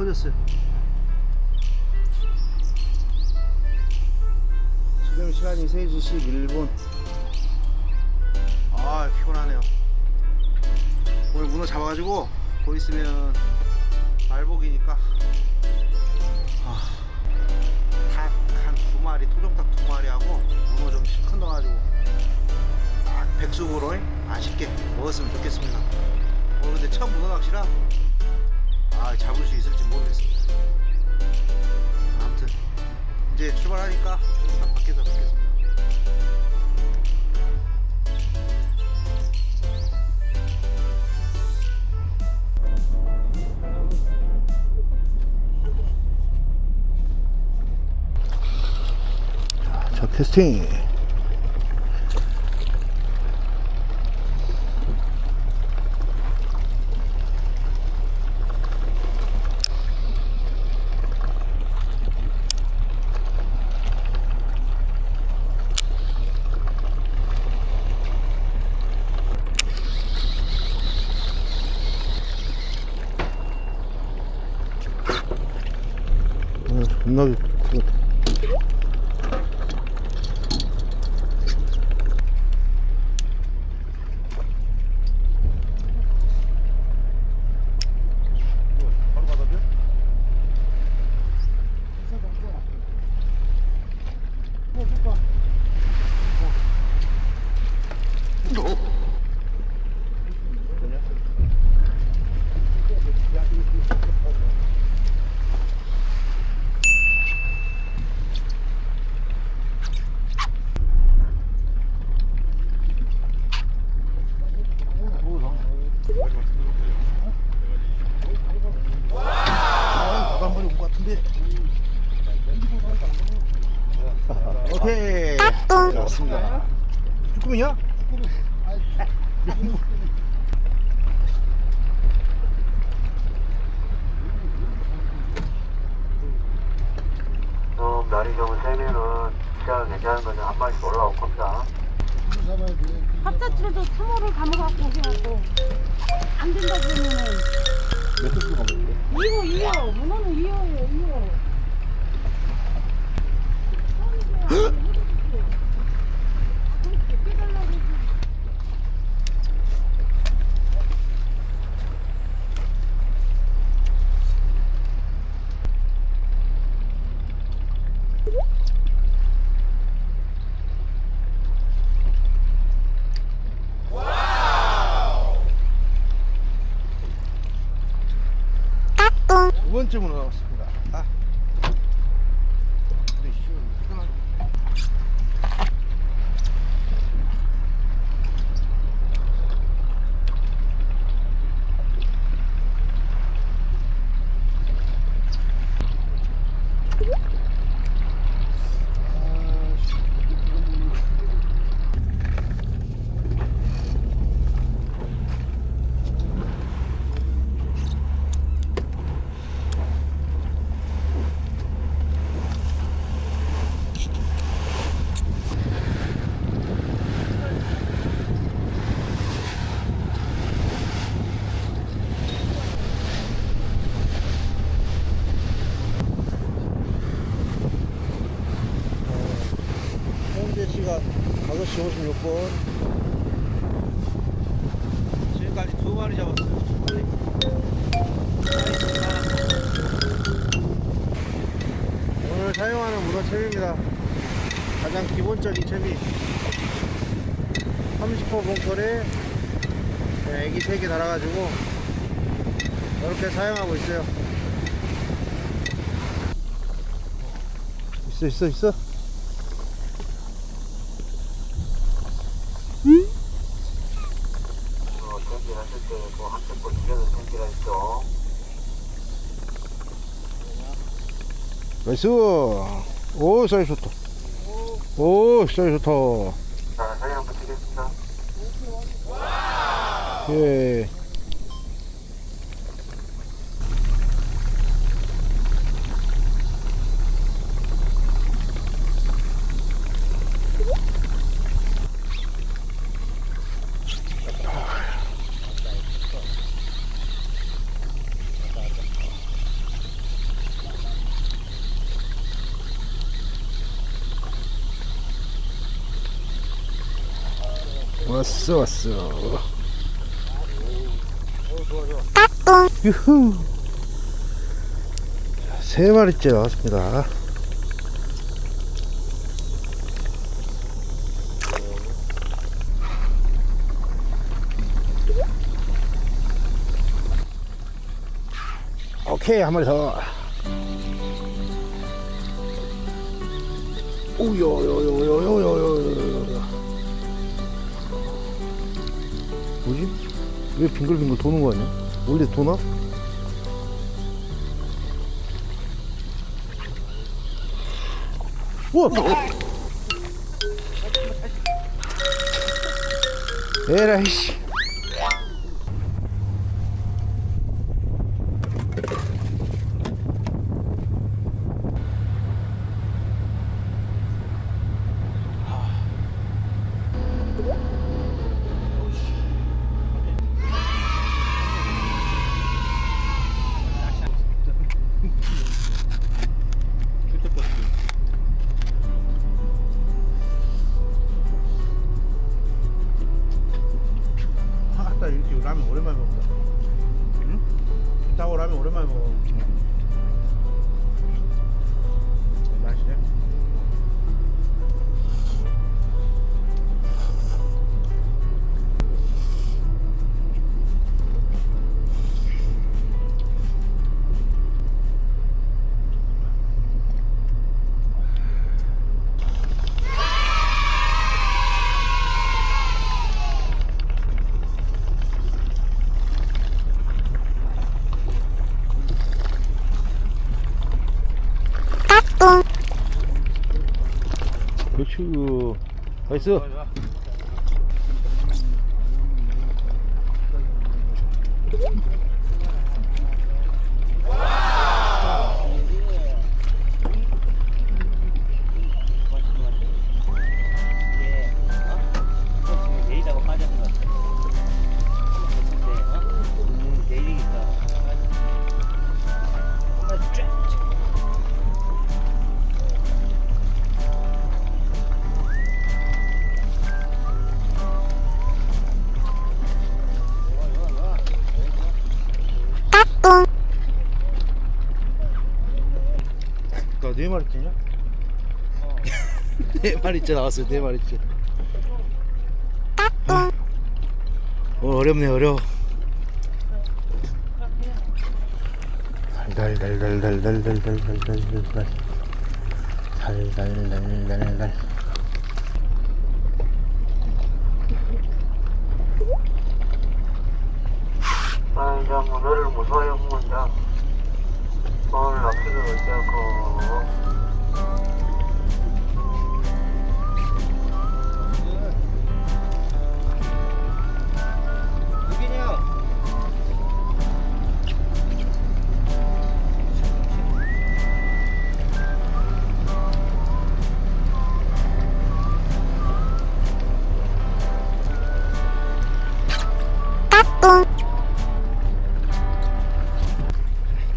커졌어요. 지금 시간이 3시 11분. 아, 피곤하네요. 오늘 문어 잡아가지고 보이스면 말복이니까 아, 닭한 두 마리, 토종닭 두 마리 하고 문어 좀 실컷 넣어가지고 딱 백숙으로 맛있게 먹었으면 좋겠습니다. 오늘 근데 처음 문어 낚시라 아 잡을 수 있을지 모르겠습니다. 아무튼 이제 출발하니까 딱 밖에서 뵙겠습니다. 자 테스팅. 0 나도 같은데. 오케이. 좋습니다. 쭈꾸미냐? 좀 날이 좀 세면은 시야가 괜찮은 거는 한 마리씩 올라올 겁니다. 합자치도 3호를 감아갖고 오셔갖고 안 된다 그러면은 몇 개씩 가볼게. 2호 2호 문어는 2호예요 2호 두 번째 문어 나왔습니다. 아. 근데 씨, 편하네. 아, 씨. 현재 시각 5시 56분 지금까지 두 마리 잡았어요. 오늘 사용하는 문어 채비입니다. 가장 기본적인 채비. 30호 봉돌에 네, 애기 3개 달아가지고 이렇게 사용하고 있어요. 있어 있어 있어 어, ten기를 하실 때뭐 한쪽 걸 줄여서 ten기를 했죠. 나이스 오 사이 좋다 오 사이 좋다 자, 사진 한번 찍겠습니다. 예 왔어 왔어. 유후. 자, 세 마리째 나왔습니다. 오케이 한 마리 더. 오요요요요요요요 왜 빙글빙글 도는 거 아니야? 원래 도나? 우와! 에라이 씨 휴 나이스. 나네 마리째냐? 네 마리째 나왔어요. 네 마리째 어, 어렵네 어려워. 달달달달달달달달달달달 달달달달달달 아 이제 뭐 너를 무서워해 이 뭘 어떻게 어쩌고.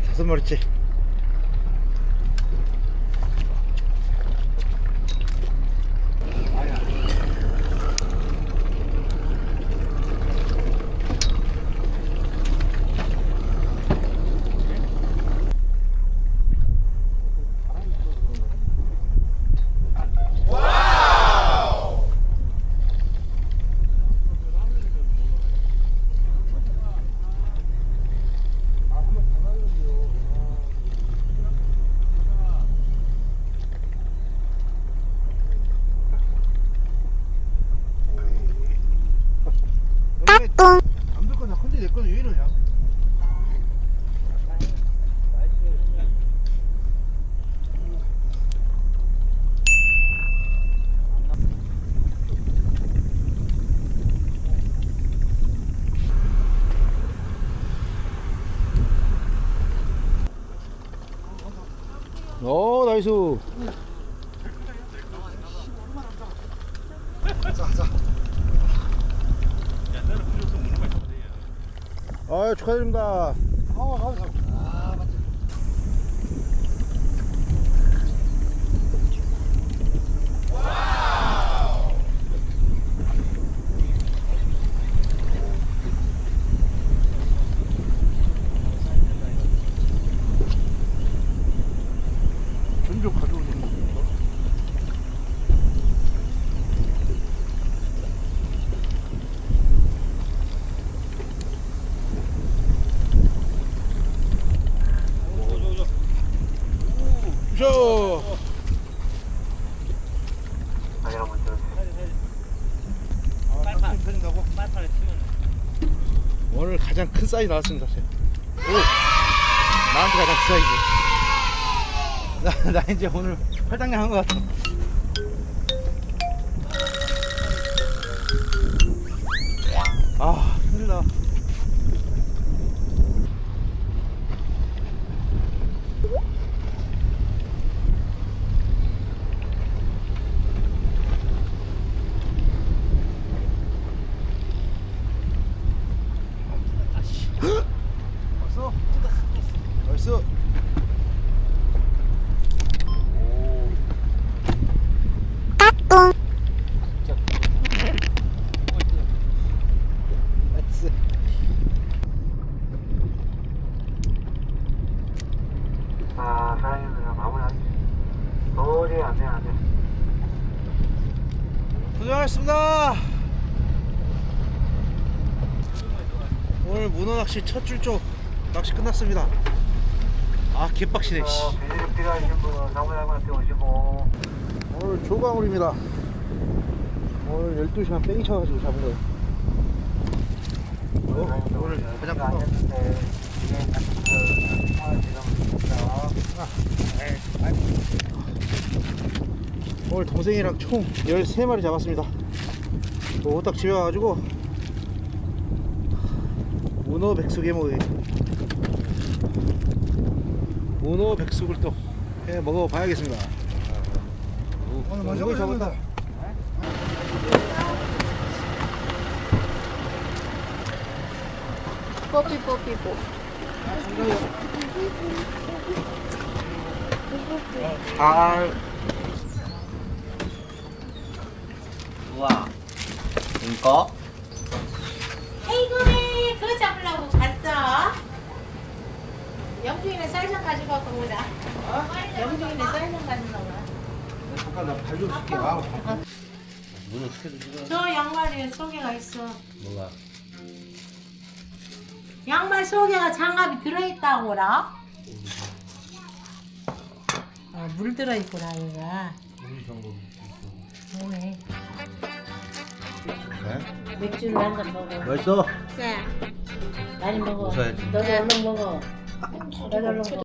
다섯 마리째. 나이스 아 축하드립니다. 좀 가져오세요. 저 아니 한번 좀 빨판 펴진다고? 빨판에 치면 오늘 가장 큰 사이즈 나왔습니다. 쟤. 오, 나한테 가장 큰 사이즈. 나, 나 이제 오늘 팔당량 한것 같아. 아 힘들다. 벌써? 벌써? 나이스. 아 사장님 그냥 마무리하지 도저히 안 돼 안 돼 고생하셨습니다. 오늘 문어 낚시 첫 출조 낚시 끝났습니다. 아 개빡치네. 씨. 어, 비즈니스 필요하신 분은 사무장님한테 오시고 오늘 조광울입니다. 오늘 12시간 뺑이 쳐가지고 잡은 거예요. 어? 오늘 가장 큰 거. 안했는데 이게 그 지금 진짜 오늘 동생이랑 총 13마리 잡았습니다. 또 호딱 집에 와가지고 문어 백숙 해먹이 문어 백숙을 또 해 먹어봐야겠습니다. 오늘 먼저 잡았다. 뽀삐 뽀삐 뽀. 아, 우와 이거? 에이구네 그거 잡으려고 갔어 영주인의 쌀좀 가지고 왔고 보다 영주인의 쌀좀 가지고 와. 잠깐 나 발좀 쓸게. 아, 문어 스케줄 찍어 저 양말에 소개가 있어. 뭐가? 양말 속에가 장갑이 들어있다고라? 어, 물 들어있구나 얘가. 우리 정보 그러네 네? 맥주를 한 잔 먹어. 맛있어? 많이 먹어. 웃어야지. 너도 얼른 먹어 너도 얼른 먹어